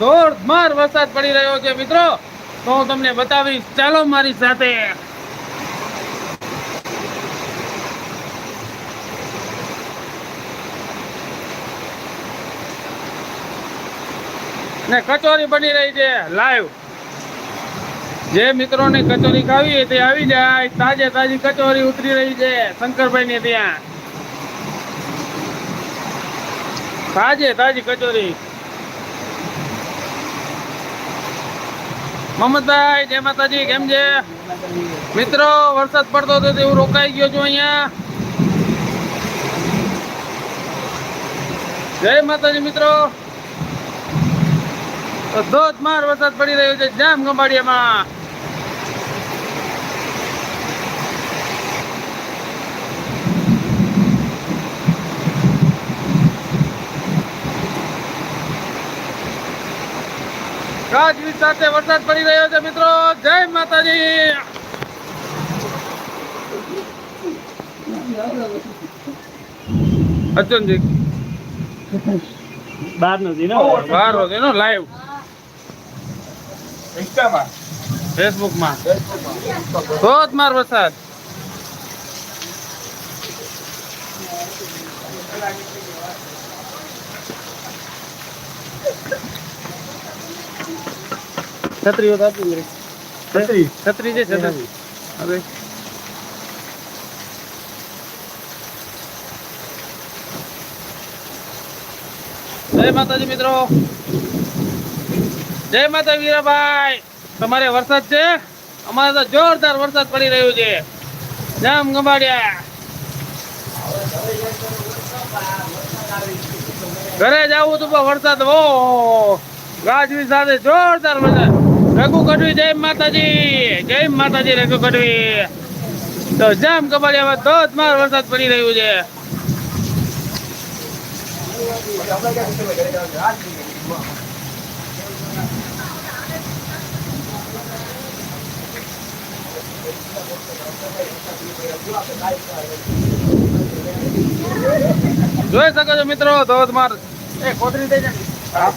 ધોધમાર વરસાદ પડી રહ્યો છે મિત્રો. તો હું તમને બતાવીશ, ચાલો મારી સાથે. ને કચોરી બની રહી છે, લાઈવ. જે મિત્રોને કચોરી ખાવી તે આવી જાય. તાજે તાજી કચોરી ઉતરી રહી છે શંકરભાઈ ને ત્યાં. તાજે તાજી કચોરી. મમતાભાઈ, જય માતાજી, કેમ છે? મિત્રો, વરસાદ પડતો હતો તેવું રોકાઈ ગયો છું અહીંયા. જય માતાજી, મિત્રો. ધોધમાર વરસાદ પડી રહ્યો છે જામ ગંબાડિયામાં ગાજવીજ સાથે વરસાદ પડી રહ્યો છે મિત્રો. જય માતાજી. અર્જુનજી. બહાર નો ને બહાર નો એનો લાઈવ ઇન્સ્ટામાં. ફેસબુકમાં ધોધમાર વરસાદ. છત્રીઓ તો આપી દે. છત્રી? છત્રી છે છત્રી. હવે? જય માતાજી મિત્રો. જય માતા વીરાભાઈ. તમારે વરસાદ છે? અમારે તો જોરદાર વરસાદ પડી રહ્યો છે. જામ ગંબાડિયા ઘરે જવું તું પણ વરસાદ ઓ ગાજવી સાથે જોરદાર વરસાદ. રઘુ કડવી જય માતાજી જય માતાજી રઘુ કડવી. તો જામ કબાડિયામાં ધોધમાર વરસાદ પડી રહ્યું છે. જોઈ શકો છો મિત્રો ધોધમાર. એ કોતરી દઈ જાય.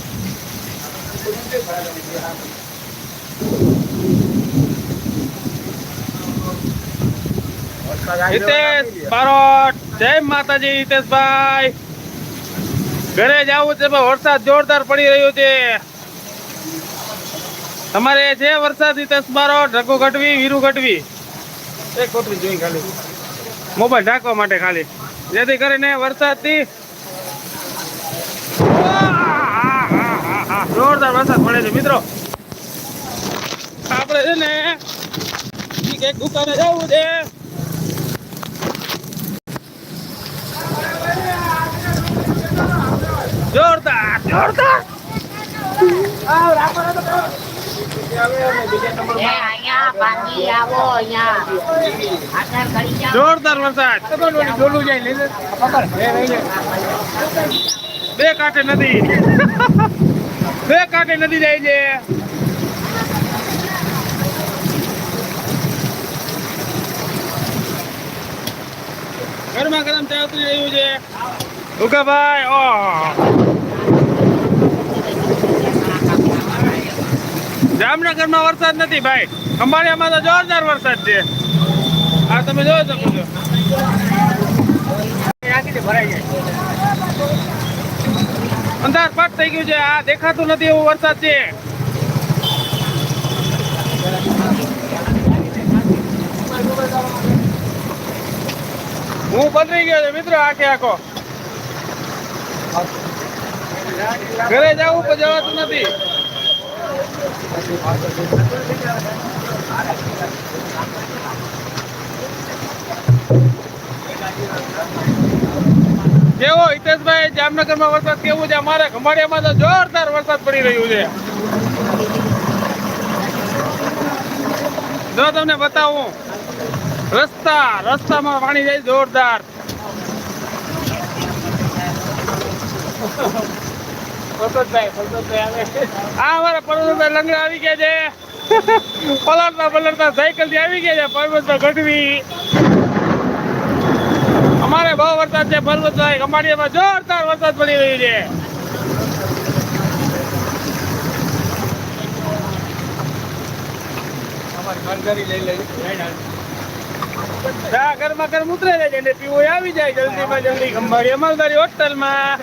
હિતેશ બારોટ જય માતાજી હિતેશભાઈ. ઘરે જવું છે પણ વરસાદ જોરદાર પડી રહ્યો છે. તમારે છે વરસાદ હિતેશ બારોટ રઘુ ગઢવી વીરુ ગઢવી એક કોતરી જોઈ ખાલી. મોબાઈલ ઢાંકવા માટે ખાલી. જેથી કરીને વરસાદથી જોરદાર વરસાદ પડે છે મિત્રો. આપણે છે ને એક દુકાને જવું છે. જોરદાર. જોરદાર એ અહીંયા આવો કરી જાઓ. જોરદાર વરસાદ. બે કાંઠે નદી. બે કાંઠે નદી જાય છે. ગરમા ગરમ ચા ઉતરી રહ્યું છે. ઉગાભાઈ ઓહ. જામનગરમાં વરસાદ નથી ભાઈ. ખંભાળિયામાં તો જોરદાર વરસાદ છે. આ તમે જોઈ શકો છો. અંધાર પાટ થઈ ગયું છે. આ દેખાતું નથી એવું વરસાદ છે. હું બદલી ગયો છે મિત્રો આખે આખો. ઘરે જવું પણ જવાતું નથી. કેવો હિતેશભાઈ? જામનગરમાં વરસાદ કેવું છે? અમારે ખંભાળિયામાં તો જોરદાર વરસાદ પડી રહ્યું છે. જો તમને બતાવું, રસ્તા, રસ્તામાં પાણી જાય જોરદાર. પરસોદભાઈ પરસોદભાઈ આવે આ અમારા પરસોદભાઈ લંગડા આવી ગયા છે. પલળતા પલળતા છે અમારે બહુ વરસાદ છે પર્વતભાઈ. જોરદાર વરસાદ પડી રહ્યો છે. ઘરમાં ઘર ઉતરે જાય ને આવી જાય જલ્દી માં જલ્દી. ખંભાળી અમારી હોટલમાં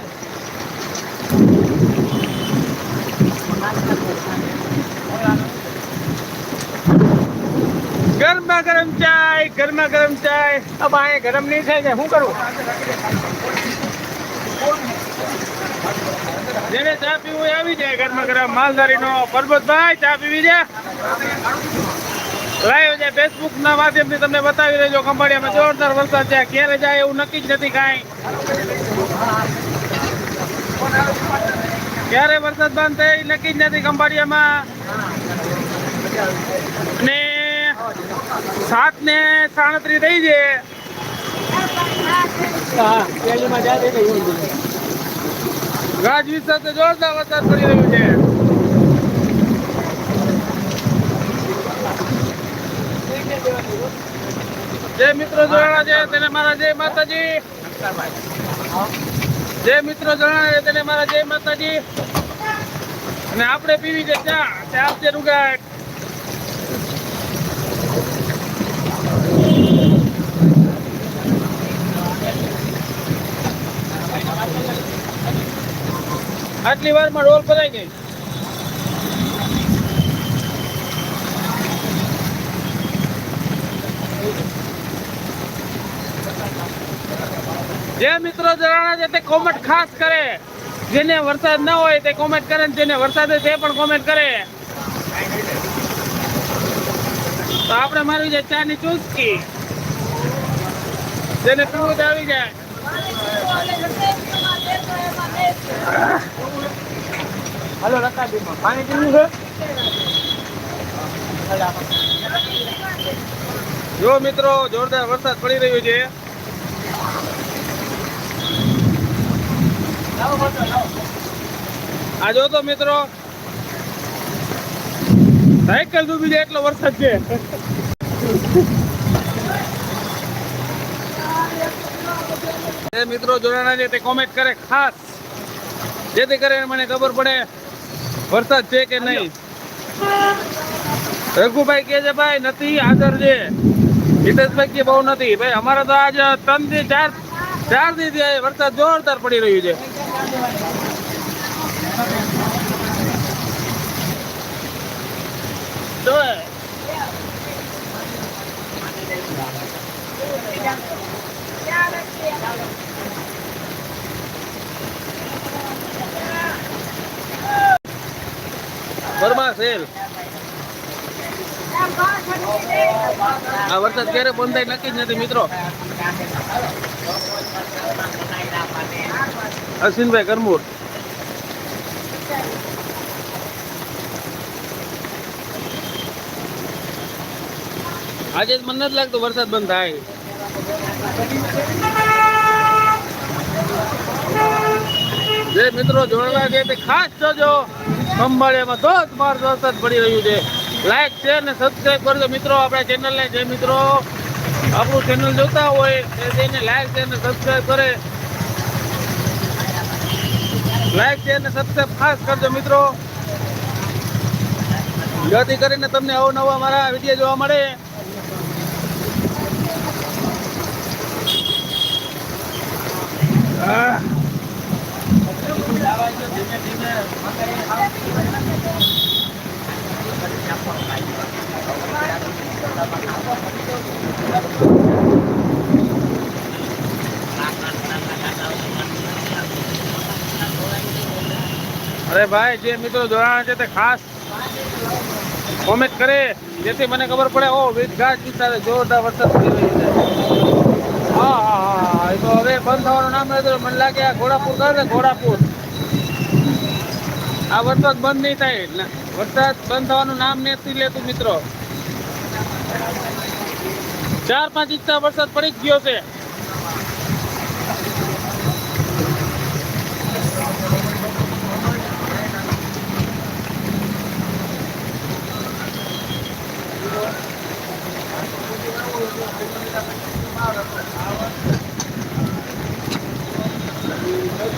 ગરમા ગરમ ચાય, ગરમા ગરમ ચાય. આ ગરમ નહીં થાય ને, શું કરું? જેને ચા પીવું આવી જાય ગરમા ગરમ. માલધારીનો પરબતભાઈ, ચા પીવી છે? લાઈવ છે ફેસબુક ના માધ્યમથી તમને બતાવી દેજો ખંભાળિયામાં જોરદાર વરસાદ છે. ક્યારે જાય એવું નક્કી જ નથી કાંઈ. ક્યારે વરસાદ બંધ થાય નક્કી જ નથી ખંભાળિયામાં. અને સાત ને સાડત્રીસ થઈ છે. જ. મિત્રો જોડાણા છે તેને મારા જય માતાજી. જે મિત્રો જોડાણા છે તેને મારા જય માતાજી. અને આપણે પીવી છે ચા. ચા રૂગાટ. આટલી વારમાં ડોલ ભરાઈ ગઈ. જે મિત્રો જરાણા છે તે કોમેન્ટ ખાસ કરે. જેને વરસાદ ન હોય તે કોમેન્ટ કરે જેને વરસાદ હોય તે પણ કોમેન્ટ કરે. તો આપણે મારવી જાય ચાની ચુસ્કી. જેને પીવું આવી જાય. હાલો રકાબીમાં પાણી પીવું છે? જો મિત્રો, જોરદાર વરસાદ પડી રહ્યો છે. આ જો તો મિત્રો, સાયકલ ડૂબી જાય એટલો વરસાદ છે. મિત્રો, જોડાણા છે તે કોમેન્ટ કરે ખાસ. જેથી કરીને મને ખબર પડે વરસાદ છે કે નહીં? રઘુભાઈ કે છે, ભાઈ, નથી, હાજર છે. હિતેશભાઈ કે, બહુ નથી. ભાઈ, અમારે તો આજ ત્રણથી ચાર ચારથી વરસાદ જોરદાર પડી રહ્યું છે. જો બરમા સેલ. આ વરસાદ ક્યારે બંધ થાય નક્કી જ નથી, મિત્રો. અશ્વિનભાઈ કરમૂર. આજે જ મને નથી લાગતું વરસાદ બંધ થાય. જે મિત્રો જોડેલા છે તે ખાસ જોજો. ખંભાળિયામાં ધોધમાર વરસાદ પડી રહ્યું છે. લાઈક શેર ને સબસ્ક્રાઈબ કરજો મિત્રો. આપણા ચેનલને જે મિત્રો આપણું ચેનલ જોતા હોય તે તેને લાઈક શેર ને સબસ્ક્રાઈબ કરે. લાઈક શેર ને સબસ્ક્રાઈબ ખાસ કરજો મિત્રો. જેથી કરીને તમને અવનવા મારા વીડિયો જોવા મળે. આહ. અરે ભાઈ, જે મિત્રો જોડાણા છે તે ખાસ કોમેન્ટ કરે, જેથી મને ખબર પડે, ઓ વીજ ઘાટ વિસ્તારે જોરદાર વરસાદ પડી રહ્યો છે. હા હા હા એ તો હવે બંધ થવાનું નામ નથી મને લાગે આ ઘોડાપુર કરે ઘોડાપુર. આ વરસાદ બંધ નહીં થાય. વરસાદ બંધ થવાનું નામ નથી લેતું, મિત્રો. ચાર પાંચ ઇંચ વરસાદ પડી જ ગયો છે.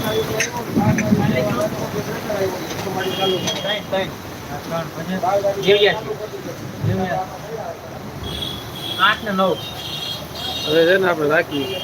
Thank જેવ્યા આઠ ને નવ. હવે છે ને આપણે રાખીએ.